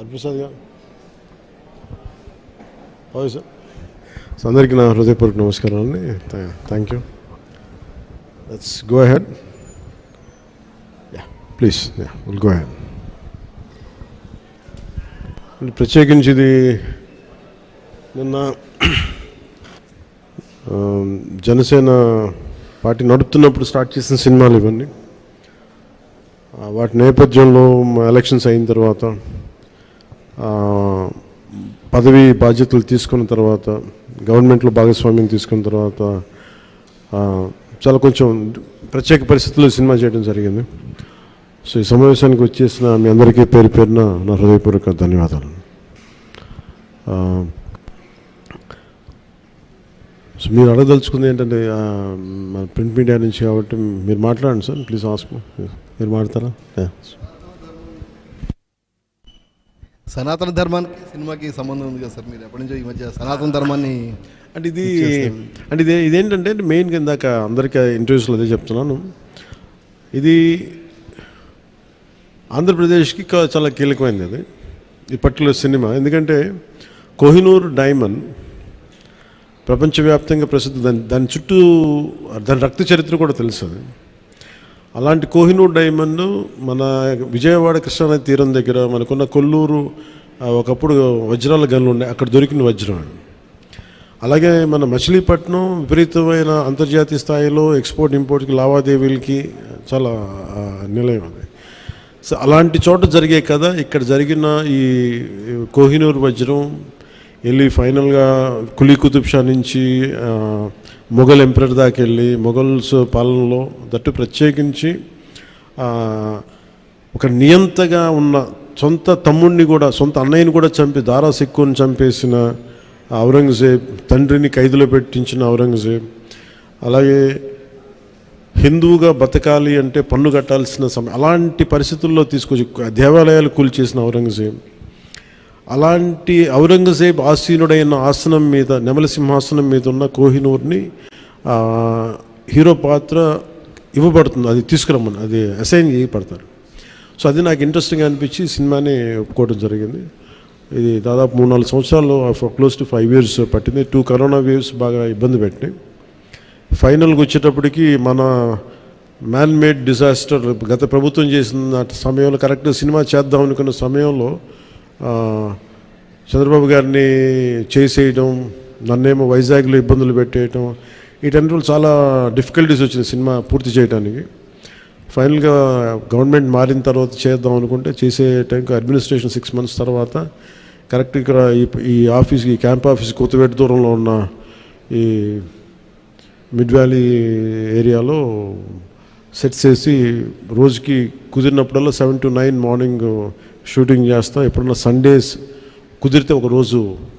హరిప్రసాద్ గారు sir so అందరికీ నా హృదయపూర్వక నమస్కారం అండి thank you let's go ahead ya please ya will go ahead ప్రత్యేకించి ఇది నిన్న um, జనసేన పార్టీ నడుపుతున్నప్పుడు స్టార్ట్ చేసిన సినిమాలు ఇవన్నీ. వాటి నేపథ్యంలో మా ఎలక్షన్స్ అయిన తర్వాత పదవి బాధ్యతలు తీసుకున్న తర్వాత గవర్నమెంట్లో భాగస్వామ్యం తీసుకున్న తర్వాత చాలా కొంచెం ప్రత్యేక పరిస్థితుల్లో సినిమా చేయడం జరిగింది. సో ఈ సమావేశానికి వచ్చేసిన మీ అందరికీ పేరు పేరున నా హృదయపూర్వక ధన్యవాదాలు. సో మీరు అడగదలుచుకుంది ఏంటంటే మన ప్రింట్ మీడియా నుంచి కాబట్టి మీరు మాట్లాడండి సార్ ప్లీజ్ ఆస్క్ మీరు మాట్లాడతారా? సనాతన ధర్మానికి సినిమాకి సంబంధం ఉంది కదా సార్ మీరు ఎప్పటి నుంచో ఈ మధ్య సనాతన ధర్మాన్ని అంటే ఇది అంటే ఇది ఇదేంటంటే మెయిన్గా ఇందాక అందరికీ ఇంటర్వ్యూస్లో అదే చెప్తున్నాను. ఇది ఆంధ్రప్రదేశ్కి చాలా కీలకమైనది అది. ఈ పర్టికులర్ సినిమా. ఎందుకంటే కోహినూర్ డైమండ్ ప్రపంచవ్యాప్తంగా ప్రసిద్ధి. దాని దాని చుట్టూ దాని రక్త చరిత్ర కూడా తెలుసు అది. అలాంటి కోహినూర్ డైమండ్ మన విజయవాడ కృష్ణానది తీరం దగ్గర మనకున్న కొల్లూరు ఒకప్పుడు వజ్రాల గనులు ఉన్నాయి. అక్కడ దొరికిన వజ్రం అలాగే మన మచిలీపట్నం విపరీతమైన అంతర్జాతీయ స్థాయిలో ఎక్స్పోర్ట్ ఇంపోర్ట్కి లావాదేవీలకి చాలా నిలయం అది. సో అలాంటి చోట జరిగే కథ ఇక్కడ జరిగిన ఈ కోహినూర్ వజ్రం వెళ్ళి ఫైనల్గా కులీ కుతుబ్ షా నుంచి మొఘల్ ఎంపరర్ దాకా వెళ్ళి మొఘల్స్ పాలనలో దట్టు ప్రత్యేకించి ఒక నియంతగా ఉన్న సొంత తమ్ముడిని కూడా సొంత అన్నయ్యని కూడా చంపి దారా సిక్కుని చంపేసిన ఔరంగజేబ్ తండ్రిని ఖైదులో పెట్టించిన ఔరంగజేబ్ అలాగే హిందువుగా బతకాలి అంటే పన్ను కట్టాల్సిన సమయం అలాంటి పరిస్థితుల్లో తీసుకొచ్చి దేవాలయాలు కూల్చేసిన ఔరంగజేబ్ అలాంటి ఔరంగజేబ్ ఆసీనుడైన ఆసనం మీద నెమల సింహాసనం మీద ఉన్న కోహినూర్ని హీరో పాత్ర ఇవ్వబడుతుంది. అది తీసుకురమ్మని అది అసైన్ చేయబడతారు. సో అది నాకు ఇంట్రెస్టింగ్ అనిపించి సినిమాని ఒప్పుకోవడం జరిగింది. ఇది దాదాపు మూడు నాలుగు సంవత్సరాలు క్లోజ్ టు ఫైవ్ ఇయర్స్ పట్టింది. టూ కరోనా వేవ్స్ బాగా ఇబ్బంది పెట్టినాయి. ఫైనల్గా వచ్చేటప్పటికి మన మ్యాన్ మేడ్ డిజాస్టర్ గత ప్రభుత్వం చేసిన సమయంలో కరెక్ట్ సినిమా చేద్దాం అనుకున్న సమయంలో చంద్రబాబు గారిని చేసేయడం నన్నేమో వైజాగ్లో ఇబ్బందులు పెట్టేయటం వీటన్నిటి చాలా డిఫికల్టీస్ వచ్చింది సినిమా పూర్తి చేయడానికి ఫైనల్గా గవర్నమెంట్ మారిన తర్వాత చేద్దాం అనుకుంటే చేసే టైంకి అడ్మినిస్ట్రేషన్ సిక్స్ మంత్స్ తర్వాత కరెక్ట్ ఇక్కడ ఈ ఈ ఆఫీస్ ఈ క్యాంప్ ఆఫీస్ కొత్తవేట దూరంలో ఉన్న ఈ మిడ్ వ్యాలీ ఏరియాలో సెట్ చేసి రోజుకి కుదిరినప్పుడల్లా seven to nine morning shooting చేస్తాం. ఎప్పుడన్నా సండేస్ కుదిరితే ఒకరోజు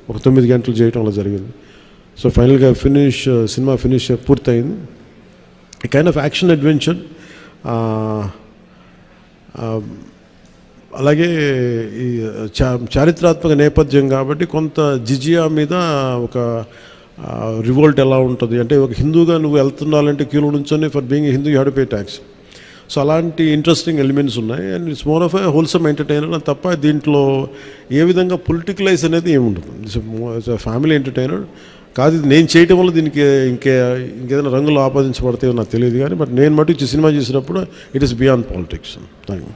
ఒక తొమ్మిది గంటలు చేయటం అలా జరిగింది. సో ఫైనల్గా ఫినిష్ సినిమా ఫినిష్ పూర్తయింది. ఈ కైండ్ ఆఫ్ యాక్షన్ అడ్వెంచర్ అలాగే ఈ uh, చా చారిత్రాత్మక నేపథ్యం కాబట్టి కొంత జిజియా మీద ఒక uh, రివోల్ట్ ఎలా ఉంటుంది? అంటే ఒక హిందూగా నువ్వు వెళ్తున్నాలంటే క్యూలో నుంచొని for being Hindu you had pay tax so అలాంటి ఇంట్రెస్టింగ్ ఎలిమెంట్స్ ఉన్నాయి. And it's more of a wholesome entertainer తప్ప దీంట్లో ఏ విధంగా పొలిటికలైజ్ అనేది ఏమి ఉండదు. ఫ్యామిలీ ఎంటర్టైనర్ కాదు ఇది నేను చేయటం వల్ల దీనికి ఇంకే ఇంకేదైనా రంగులు ఆపాదించబడతాయో నాకు తెలియదు కానీ బట్ నేను మటు సినిమా చేసినప్పుడు it is beyond politics thank you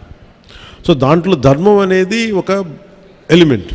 so దాంట్లో ధర్మం అనేది ఒక ఎలిమెంట్